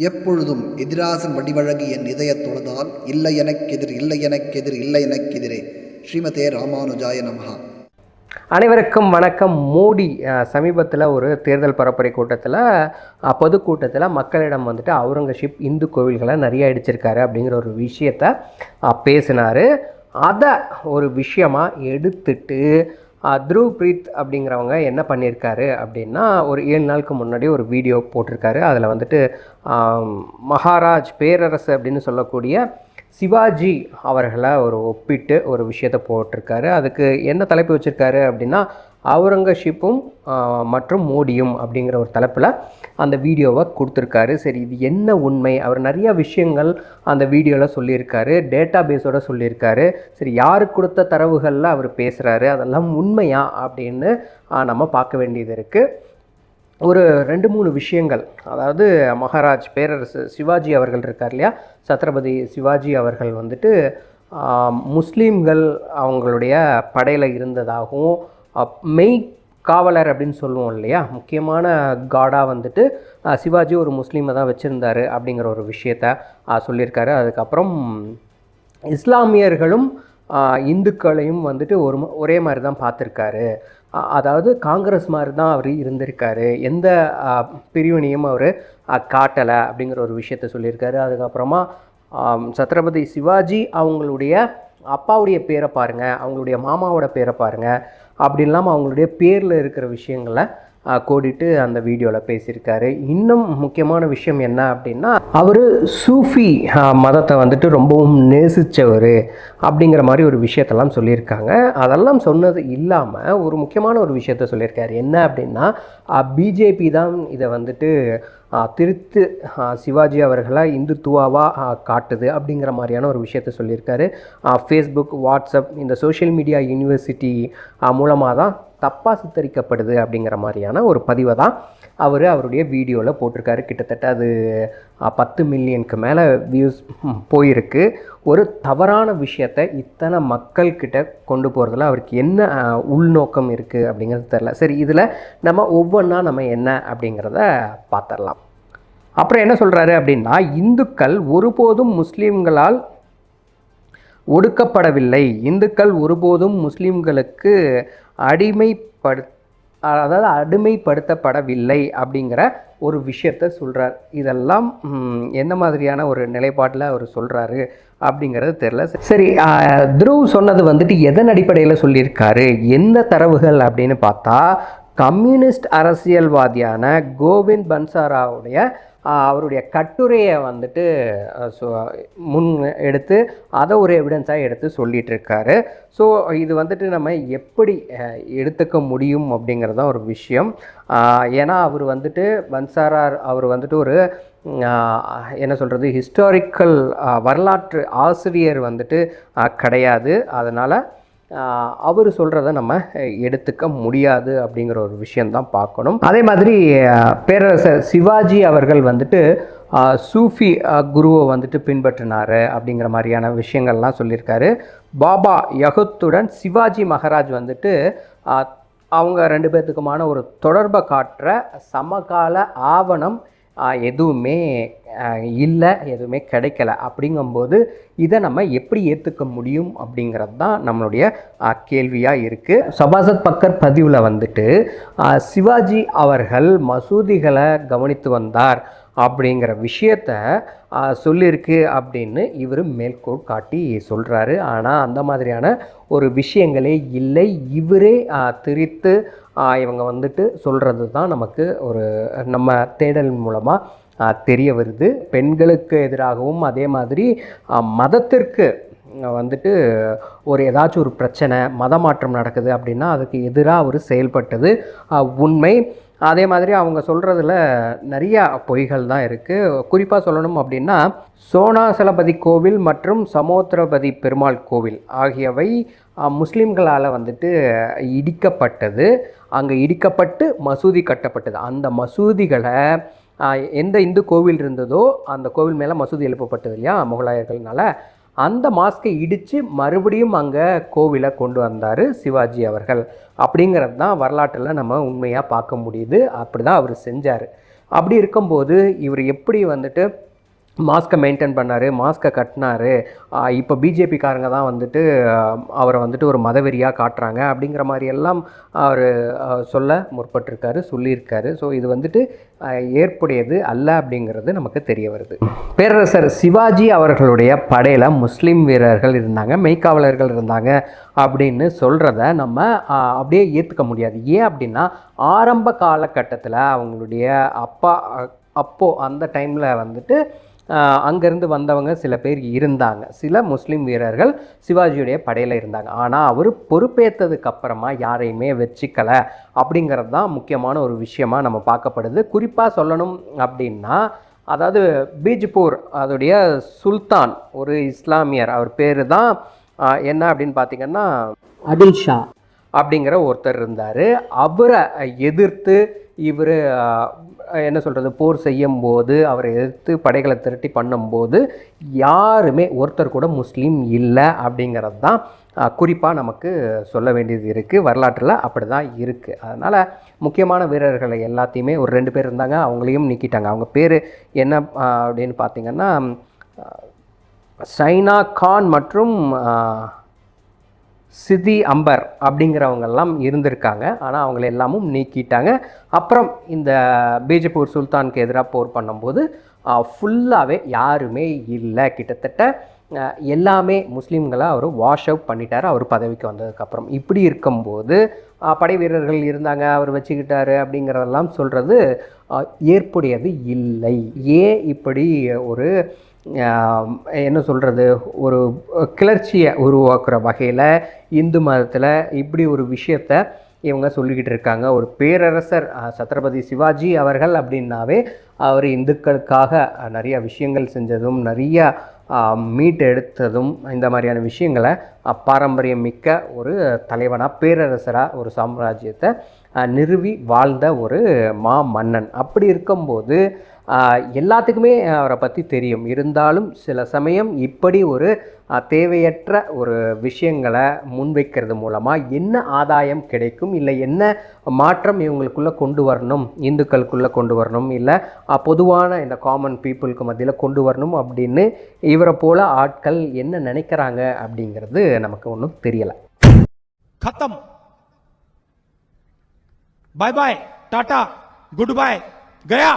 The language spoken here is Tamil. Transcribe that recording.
எப்பொழுதும் எதிராசன் வடிவழகி என் இதயத் தொழுதால் இல்லை எனக்கெதிர் இல்லை எனக்கெதிர் இல்லை எனக்கெதிரே. ஸ்ரீமதே ராமானுஜாய நமஹா. அனைவருக்கும் வணக்கம். மோடி சமீபத்தில் ஒரு தேர்தல் பரப்புரை கூட்டத்தில் பொதுக்கூட்டத்தில் மக்களிடம் வந்துட்டு அவுரங்கசீப் இந்து கோவில்களை நிறைய அடிச்சிருக்காரு அப்படிங்கிற ஒரு விஷயத்த பேசினார். அதை ஒரு விஷயமா எடுத்துட்டு அஹ், த்ருவ் பிரீத் அப்படிங்கிறவங்க என்ன பண்ணியிருக்காரு அப்படின்னா ஒரு ஏழு நாளுக்கு முன்னாடி ஒரு வீடியோ போட்டிருக்காரு. அதில் வந்துட்டு மகாராஜ் பேரரசு அப்படின்னு சொல்லக்கூடிய சிவாஜி அவர்களை ஒரு ஒப்பிட்டு ஒரு விஷயத்தை போட்டிருக்காரு. அதுக்கு என்ன தலைப்பு வச்சுருக்காரு அப்படின்னா அவுரங்கசீப்பும் மற்றும் மோடியும் அப்படிங்கிற ஒரு தலைப்பில் அந்த வீடியோவை கொடுத்துருக்காரு. சரி இது என்ன உண்மை? அவர் நிறைய விஷயங்கள் அந்த வீடியோவில் சொல்லியிருக்காரு டேட்டா பேஸோட சொல்லியிருக்காரு. சரி யார் கொடுத்த தரவுகளில் அவர் பேசுகிறாரு அதெல்லாம் உண்மையா அப்படின்னு நம்ம பார்க்க வேண்டியது இருக்குது ஒரு ரெண்டு மூணு விஷயங்கள். அதாவது மகாராஜ் பேரரசு சிவாஜி அவர்கள் இருக்கார் இல்லையா? சத்ரபதி சிவாஜி அவர்கள் வந்துட்டு முஸ்லீம்கள் அவங்களுடைய படையில் இருந்ததாகவும் மெய் காவலர் அப்படின்னு சொல்லுவோம் இல்லையா? முக்கியமான காடாக வந்துட்டு சிவாஜி ஒரு முஸ்லீமை தான் வச்சுருந்தாரு அப்படிங்கிற ஒரு விஷயத்த சொல்லியிருக்காரு. அதுக்கப்புறம் இஸ்லாமியர்களும் இந்துக்களையும் வந்துட்டு ஒரு ஒரே மாதிரி தான் பார்த்துருக்காரு. அதாவது காங்கிரஸ் மாதிரி தான் அவர் இருந்திருக்காரு. எந்த பிரிவினையும் அவர் காட்டலை அப்படிங்கிற ஒரு விஷயத்த சொல்லியிருக்காரு. அதுக்கப்புறமா சத்ரபதி சிவாஜி அவங்களுடைய அப்பாவுடைய பேரை பாருங்கள் அவங்களுடைய மாமாவோட பேரை பாருங்கள் அப்படி இல்லாமல் அவங்களுடைய பேரில் இருக்கிற விஷயங்களை கோடிட்டு அந்த வீடியோவில் பேசியிருக்காரு. இன்னும் முக்கியமான விஷயம் என்ன அப்படின்னா அவர் சூஃபி மதத்தை வந்துட்டு ரொம்பவும் நேசித்தவர் அப்படிங்கிற மாதிரி ஒரு விஷயத்தெல்லாம் சொல்லியிருக்காங்க. அதெல்லாம் சொன்னது இல்லாமல் ஒரு முக்கியமான ஒரு விஷயத்த சொல்லியிருக்காரு. என்ன அப்படின்னா பிஜேபி தான் இதை வந்துட்டு திருத்து சிவாஜி அவர்களை இந்துத்துவாவாக காட்டுது அப்படிங்கிற மாதிரியான ஒரு விஷயத்த சொல்லியிருக்காரு. ஃபேஸ்புக் வாட்ஸ்அப் இந்த சோஷியல் மீடியா யூனிவர்சிட்டி மூலமாக தான் தப்பாக சித்தரிக்கப்படுது அப்படிங்கிற மாதிரியான ஒரு பதிவை தான் அவர் அவருடைய வீடியோவில் போட்டிருக்காரு. கிட்டத்தட்ட அது பத்து மில்லியனுக்கு மேலே வியூஸ் போயிருக்கு. ஒரு தவறான விஷயத்தை இத்தனை மக்கள்கிட்ட கொண்டு போகிறதுல அவருக்கு என்ன உள்நோக்கம் இருக்குது அப்படிங்கிறது தெரில சரி இதில் நம்ம ஒவ்வொன்றா நம்ம என்ன அப்படிங்கிறத பார்த்துடலாம். அப்புறம் என்ன சொல்கிறாரு அப்படின்னா இந்துக்கள் ஒருபோதும் முஸ்லீம்களால் ஒடுக்கப்படவில்லை. இந்துக்கள் ஒருபோதும் முஸ்லீம்களுக்கு அடிமைப்படு அதாவது அடிமைப்படுத்தப்படவில்லை அப்படிங்கிற ஒரு விஷயத்த சொல்கிறார் இதெல்லாம் எந்த மாதிரியான ஒரு நிலைப்பாட்டில் அவர் சொல்கிறாரு அப்படிங்கிறது தெரில சரி ஆ, த்ருவ் சொன்னது வந்துட்டு எதன் அடிப்படையில் சொல்லியிருக்காரு? எந்த தரவுகள் அப்படின்னு பார்த்தா கம்யூனிஸ்ட் அரசியல்வாதியான கோவிந்த் பன்சாராவுடைய அவருடைய கட்டுரையை வந்துட்டு முன் எடுத்து அதை ஒரு எவிடன்ஸாக எடுத்து சொல்லிகிட்ருக்காரு ஸோ இது வந்துட்டு நம்ம எப்படி எடுத்துக்க முடியும் அப்படிங்கிறது தான் ஒரு விஷயம். ஏன்னா அவர் வந்துட்டு பன்சாரார் அவர் வந்துட்டு ஒரு என்ன சொல்கிறது ஹிஸ்டாரிக்கல் வரலாற்று ஆசிரியர் வந்துட்டு கிடையாது. அதனால் அவர் சொல்கிறத நம்ம எடுத்துக்க முடியாது அப்படிங்கிற ஒரு விஷயந்தான் பார்க்கணும். அதே மாதிரி பேரரசர் சிவாஜி அவர்கள் வந்துட்டு சூஃபி குருவை வந்துட்டு பின்பற்றினார் அப்படிங்கிற மாதிரியான விஷயங்கள்லாம் சொல்லியிருக்காரு. பாபா யகுத்துடன் சிவாஜி மகாராஜ் வந்துட்டு அவங்க ரெண்டு பேர்த்துக்குமான ஒரு தொடர்பை காட்டுற சமகால ஆவணம் எதுவுமே இல்லை எதுவுமே கிடைக்கல. அப்படிங்கும்போது இதை நம்ம எப்படி ஏற்றுக்க முடியும் அப்படிங்கிறது தான் நம்மளுடைய கேள்வியாக இருக்குது சபாசத் பக்கர் பதிவில் வந்துட்டு சிவாஜி அவர்கள் மசூதிகளை கவனித்து வந்தார் அப்படிங்கிற விஷயத்த சொல்லியிருக்கு அப்படின்னு இவர் மேற்கோள் காட்டி சொல்கிறாரு ஆனால் அந்த மாதிரியான ஒரு விஷயங்களே இல்லை. இவரே திரித்து இவங்க வந்துட்டு சொல்கிறது தான் நமக்கு ஒரு நம்ம தேடல் மூலமாக தெரிய வருது. பெண்களுக்கு எதிராகவும் அதே மாதிரி மதத்திற்கு வந்துட்டு ஒரு ஏதாச்சும் ஒரு பிரச்சனை மத மாற்றம் நடக்குது அப்படின்னா அதுக்கு எதிராக அவர் செயல்பட்டது. உண்மை. அதே மாதிரி அவங்க சொல்கிறதுல நிறையா பொய்கள் தான் இருக்குது குறிப்பாக சொல்லணும் அப்படின்னா சோனாசலபதி கோவில் மற்றும் சமோத்திரபதி பெருமாள் கோவில் ஆகியவை முஸ்லீம்களால் வந்துட்டு இடிக்கப்பட்டது. அங்கே இடிக்கப்பட்டு மசூதி கட்டப்பட்டது. அந்த மசூதிகளை எந்த இந்து கோவில் இருந்ததோ அந்த கோவில் மேலே மசூதி எழுப்பப்பட்டது இல்லையா முகலாயர்கள்னால. அந்த மாஸ்கை இடித்து மறுபடியும் அங்கே கோவிலை கொண்டு வந்தார் சிவாஜி அவர்கள். அப்படிங்கிறது தான் வரலாற்றில் நம்ம உண்மையாக பார்க்க முடியுது. அப்படி தான் அவர் செஞ்சார். அப்படி இருக்கும்போது இவர் எப்படி வந்துட்டு மாஸ்க்கை மெயின்டைன் பண்ணார் மாஸ்க்கை கட்டினாரு. இப்போ பிஜேபிக்காரங்க தான் வந்துட்டு அவரை வந்துட்டு ஒரு மதவெறியாக காட்டுறாங்க அப்படிங்கிற மாதிரி எல்லாம் அவர் சொல்ல முற்பட்டிருக்காரு சொல்லியிருக்காரு. ஸோ இது வந்துட்டு ஏற்புடையது அல்ல அப்படிங்கிறது நமக்கு தெரிய வருது. பேரரசர் சிவாஜி அவர்களுடைய படையில் முஸ்லீம் வீரர்கள் இருந்தாங்க மெய்க்காவலர்கள் இருந்தாங்க அப்படின்னு சொல்கிறத நம்ம அப்படியே ஏற்றுக்க முடியாது. ஏன் அப்படின்னா ஆரம்ப காலகட்டத்தில் அவங்களுடைய அப்பா அப்போது அந்த டைமில் வந்துட்டு அங்கேருந்து வந்தவங்க சில பேர் இருந்தாங்க. சில முஸ்லீம் வீரர்கள் சிவாஜியுடைய படையில் இருந்தாங்க. ஆனால் அவர் பொறுப்பேற்றதுக்கு அப்புறமா யாரையுமே வச்சுக்கல. அப்படிங்கிறது தான் முக்கியமான ஒரு விஷயமா நம்ம பார்க்கப்படுது. குறிப்பாக சொல்லணும் அப்படின்னா அதாவது பீஜ்பூர் அதோடைய சுல்தான் ஒரு இஸ்லாமியர். அவர் பேர் தான் என்ன அப்படின்னு பார்த்தீங்கன்னா அடில் ஷா. அப்படிங்கிற ஒருத்தர் இருந்தார். அவரை எதிர்த்து இவர் என்ன சொல்கிறது போர் செய்யும் போது அவரை எதிர்த்து படைகளை திரட்டி பண்ணும்போது யாருமே ஒருத்தர் கூட முஸ்லீம் இல்லை அப்படிங்கிறது தான் குறிப்பாக நமக்கு சொல்ல வேண்டியது இருக்குது வரலாற்றில் அப்படி தான் இருக்குது அதனால் முக்கியமான வீரர்களை எல்லாத்தையுமே ஒரு ரெண்டு பேர் இருந்தாங்க அவங்களையும் நீக்கிட்டாங்க. அவங்க பேர் என்ன அப்படின்னு பார்த்தீங்கன்னா சைனா கான் மற்றும் சிதி அம்பர் அப்படிங்கிறவங்கெல்லாம் இருந்திருக்காங்க. ஆனால் அவங்கள எல்லாமும் நீக்கிட்டாங்க. அப்புறம் இந்த பீஜப்பூர் சுல்தானுக்கு எதிராக போர் பண்ணும்போது ஃபுல்லாகவே யாருமே இல்லை. கிட்டத்தட்ட எல்லாமே முஸ்லீம்களை அவர் வாஷ் அவுட் பண்ணிட்டார். அவர் பதவிக்கு வந்ததுக்கப்புறம். இப்படி இருக்கும்போது படை வீரர்கள் இருந்தாங்க. அவர் வச்சுக்கிட்டாரு அப்படிங்கிறதெல்லாம் சொல்கிறது ஏற்புடையது இல்லை. ஏன் இப்படி ஒரு என்ன சொல்கிறது ஒரு கிளர்ச்சியை உருவாக்குற வகையில் இந்து மதத்தில் இப்படி ஒரு விஷயத்த இவங்க சொல்லிக்கிட்டு இருக்காங்க. ஒரு பேரரசர் சத்ரபதி சிவாஜி அவர்கள் அப்படின்னாவே அவர் இந்துக்களுக்காக நிறைய விஷயங்கள் செஞ்சதும் நிறைய மீட் எடுத்ததும் இந்த மாதிரியான விஷயங்களை பாரம்பரியம் மிக்க ஒரு தலைவனாக பேரரசராக ஒரு சாம்ராஜ்யத்தை நிறுவி வாழ்ந்த ஒரு மா மன்னன். அப்படி இருக்கும்போது எல்லாத்துக்குமே அவரை பற்றி தெரியும். இருந்தாலும் சில சமயம் இப்படி ஒரு தேவையற்ற ஒரு விஷயங்களை முன்வைக்கிறது மூலமாக என்ன ஆதாயம் கிடைக்கும்? இல்லை என்ன மாற்றம் இவங்களுக்குள்ளே கொண்டு வரணும்? இந்துக்களுக்குள்ளே கொண்டு வரணும்? இல்லை பொதுவான இந்த காமன் பீப்புளுக்கு மத்தியில் கொண்டு வரணும் அப்படின்னு இவரை போல் ஆட்கள் என்ன நினைக்கிறாங்க அப்படிங்கிறது நமக்கு ஒன்றும் தெரியலை. கத்தம். Bye bye tata good bye Gaya